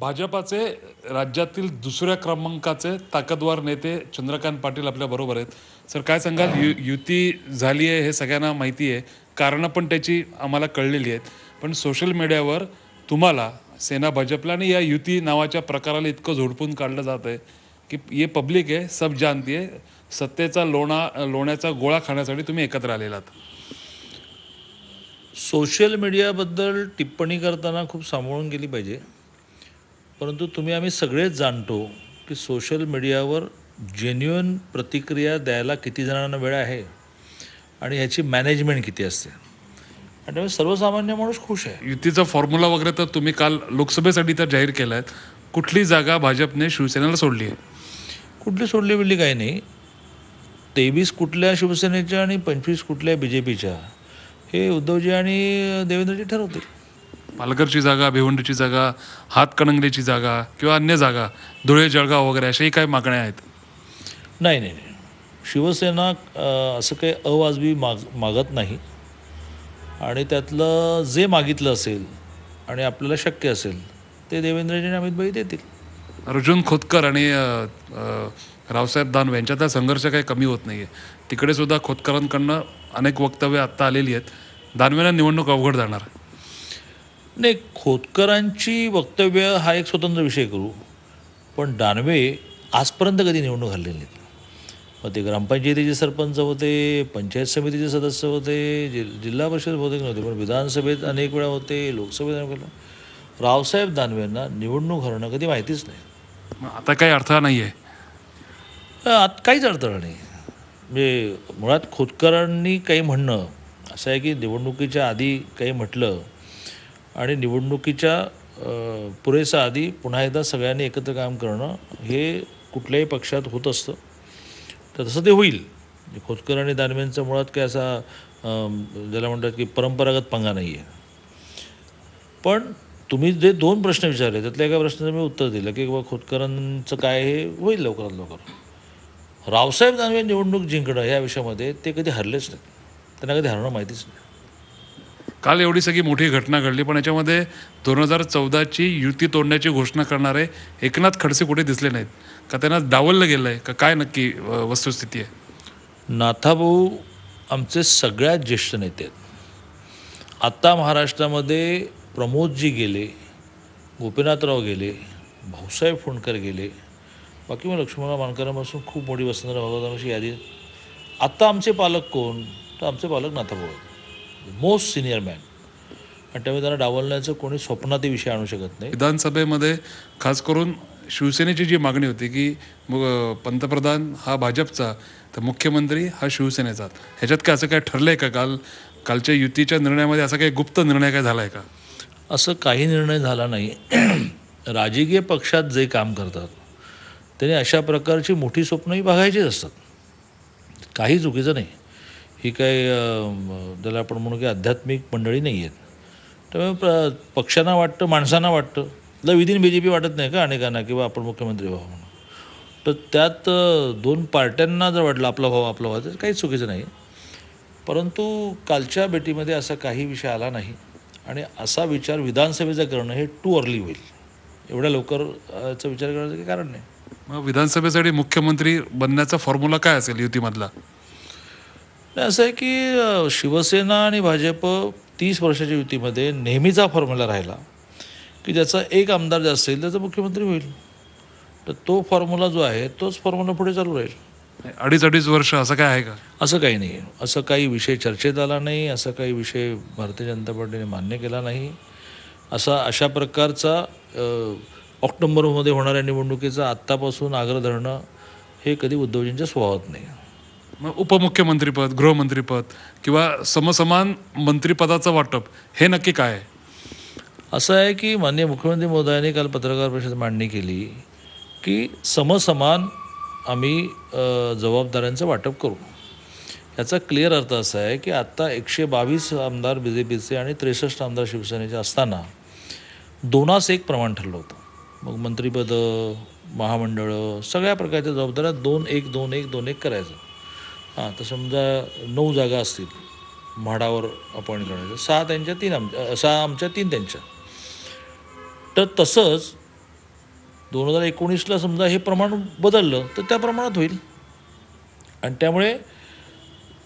भाजपाचे राज्यातील दुसऱ्या क्रमांकाचे ताकदवार नेते चंद्रकांत पाटील आपल्या बरोबर आहेत. सर काय सांगाल? यु युती झाली आहे हे सगळ्यांना माहिती आहे. कारणं पण त्याची आम्हाला कळलेली आहेत. पण सोशल मीडियावर तुम्हाला सेना भाजपला आणि या युती नावाच्या प्रकाराला इतकं झोडपून काढलं जात आहे की ये पब्लिक आहे सब जानती आहे. सत्तेचा लोणा लोण्याचा गोळा खाण्यासाठी तुम्ही एकत्र आलेलात सोशल मीडियाबद्दल टिप्पणी करताना खूप सांभाळून गेली पाहिजे. परंतु तुम्ही आम्ही सगळेच जाणतो की सोशल मीडियावर जेन्युअन प्रतिक्रिया द्यायला किती जणांना वेळ आहे आणि ह्याची मॅनेजमेंट किती असते. आणि त्यामुळे सर्वसामान्य माणूस खुश आहे. युतीचा फॉर्म्युला वगैरे तर तुम्ही काल लोकसभेसाठी तर जाहीर केला आहे कुठली जागा भाजपने शिवसेनेला सोडली आहे? कुठली सोडली बिडली काही नाही. तेवीस कुठल्या शिवसेनेच्या आणि पंचवीस कुठल्या बी जे पीच्या हे उद्धवजी आणि देवेंद्रजी ठरवतील. पालघरची जागा भिवंडीची जागा हातकणंगलेची जागा किंवा अन्य जागा धुळे जळगाव वगैरे अशाही काही मागण्या आहेत? नाही नाही नाही. शिवसेना असं काही अवाजवी माग मागत नाही. आणि त्यातलं जे मागितलं असेल आणि आपल्याला शक्य असेल ते देवेंद्रजी आणि अमितभाई देतील. अर्जुन खोतकर आणि रावसाहेब दानवे यांच्यातला संघर्ष काही कमी होत नाही आहे तिकडे सुद्धा खोतकरांकडनं अनेक वक्तव्य आत्ता आलेली आहेत. दानवेला निवडणूक अवघड जाणार. नाही खोतकरांची वक्तव्य हा एक स्वतंत्र विषय करू. पण दानवे आजपर्यंत कधी निवडणूक हल्लेली नाहीत. मग ते ग्रामपंचायतीचे सरपंच होते पंचायत समितीचे सदस्य होते जि जिल्हा परिषद बहुतेक नव्हते पण विधानसभेत अनेक वेळा होते लोकसभेत अनेक वेळा. रावसाहेब दानवेंना निवडणूक हरणं कधी माहितीच नाही. आता काही अर्थ नाही आहे आत काहीच अडथळा नाही. म्हणजे मुळात खोतकरांनी काही म्हणणं असं आहे की निवडणुकीच्या आधी काही म्हटलं आणि निवडणुकीच्या पुरेसा आधी पुन्हा एकदा सगळ्यांनी एकत्र काम करणं हे कुठल्याही पक्षात होत असतं. तर तसं ते होईल. खोतकर आणि दानवेंचा मुळात काय असा ज्याला म्हणतात की परंपरागत पंगा नाही आहे पण तुम्ही जे दोन प्रश्न विचारले त्यातल्या एका प्रश्नाचं मी उत्तर दिलं की बाबा खोतकरांचं काय हे होईल लवकरात लवकर. रावसाहेब दानवे निवडणूक जिंकणं या विषयामध्ये ते कधी हरलेच नाही त्यांना कधी हरणं माहितीच नाही. काल एवढी सगळी मोठी घटना घडली पण याच्यामध्ये दोन हजार चौदाची युती तोडण्याची घोषणा करणारे एकनाथ खडसे कुठे दिसले नाहीत? का त्यांना डावललं गेलं आहे का काय नक्की वस्तुस्थिती आहे? नाथाभाऊ आमचे सगळ्यात ज्येष्ठ नेते आहेत. आत्ता महाराष्ट्रामध्ये प्रमोदजी गेले गोपीनाथराव गेले भाऊसाहेब फोंडकर गेले बाकी मग लक्ष्मणराव मानकरांपासून खूप मोठी वसंतराव भगवतांची यादी आत्ता आमचे पालक कोण? तर आमचे पालक नाथाभाऊ आहेत. मोस्ट सिनियर मॅन आणि त्यामुळे त्यांना डावलण्याचं कोणी स्वप्नातही विषय आणू शकत नाही. विधानसभेमध्ये खास करून शिवसेनेची जी मागणी होती की पंतप्रधान हा भाजपचा तर मुख्यमंत्री हा शिवसेनेचा. ह्याच्यात काय असं काय ठरलंय का काल कालच्या युतीच्या निर्णयामध्ये असा काही गुप्त निर्णय काय झालाय का? असं काही निर्णय झाला नाही. राजकीय पक्षात जे काम करतात त्याने अशा प्रकारची मोठी स्वप्नही बघायचीच असतात. काही चुकीचं नाही. ही काही ज्याला त्याला आपण म्हणू की आध्यात्मिक मंडळी नाही आहेत. त्यामुळे प्र पक्षांना वाटतं माणसांना वाटतं. ल विदिन बी जे पी वाटत नाही का अनेकांना किंवा आपण मुख्यमंत्री व्हावं म्हणून. तर त्यात दोन पार्ट्यांना जर वाटलं आपला भाऊ आपला भाऊ तर काही चुकीचं नाही. परंतु कालच्या भेटीमध्ये असा काही विषय आला नाही. आणि असा विचार विधानसभेचा करणं हे टू अर्ली होईल. एवढ्या लवकर याचा विचार करण्याचं काही कारण नाही. मग विधानसभेसाठी मुख्यमंत्री बनण्याचा फॉर्म्युला काय असेल युतीमधला? असं आहे की शिवसेना आणि भाजप तीस वर्षाच्या युतीमध्ये नेहमीचा फॉर्म्युला राहिला. की ज्याचा एक आमदार जास्त येईल त्याचा मुख्यमंत्री होईल. तर तो फॉर्म्युला जो आहे तोच फॉर्म्युला पुढे चालू राहील. अडीच अडीच वर्ष असं काय आहे का? असं काही नाही. असं काही विषय चर्चेत आला नाही असा काही विषय भारतीय जनता पार्टीने मान्य केला नाही. असा अशा प्रकारचा ऑक्टोबरमध्ये होणाऱ्या निवडणुकीचा आत्तापासून आग्रह धरणं हे कधी उद्धवजींच्या स्वभावात नाही. मग उपमुख्यमंत्रीपद गृहमंत्रीपद किंवा समसमान मंत्रिपदाचं वाटप हे नक्की काय आहे? असं आहे की माननीय मुख्यमंत्री महोदयांनी काल पत्रकार परिषद मांडणी केली की समसमान आम्ही जबाबदाऱ्यांचं वाटप करू. याचा क्लिअर अर्थ असा आहे की आत्ता एकशे बावीस आमदार बी जे पीचे आणि त्रेसष्ट आमदार शिवसेनेचे असताना दोनास एक प्रमाण ठरलं होतं. मग मंत्रीपद महामंडळं सगळ्या प्रकारच्या जबाबदाऱ्या दोन एक दोन एक दोन एक करायचं. हां तर समजा नऊ जागा असतील म्हाडावर अपॉइंट करण्याच्या. सहा त्यांच्या तीन आमच्या सहा आमच्या तीन त्यांच्या. तर तसंच दोन हजार एकोणीसला समजा हे प्रमाण बदललं तर त्या प्रमाणात होईल. आणि त्यामुळे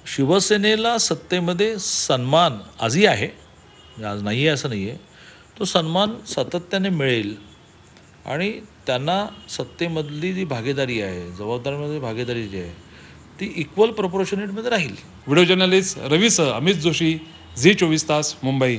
शिवसेनेला सत्तेमध्ये सन्मान आजही आहे म्हणजे आज नाही आहे असं नाही आहे तो सन्मान सातत्याने मिळेल. आणि त्यांना सत्तेमधली जी भागीदारी आहे जबाबदारीमध्ये भागीदारी जी आहे ती इक्वल प्रपोर्शनेटमध्ये राहील. व्हिडिओ जर्नलिस्ट रवीसह अमित जोशी झी चोवीस तास मुंबई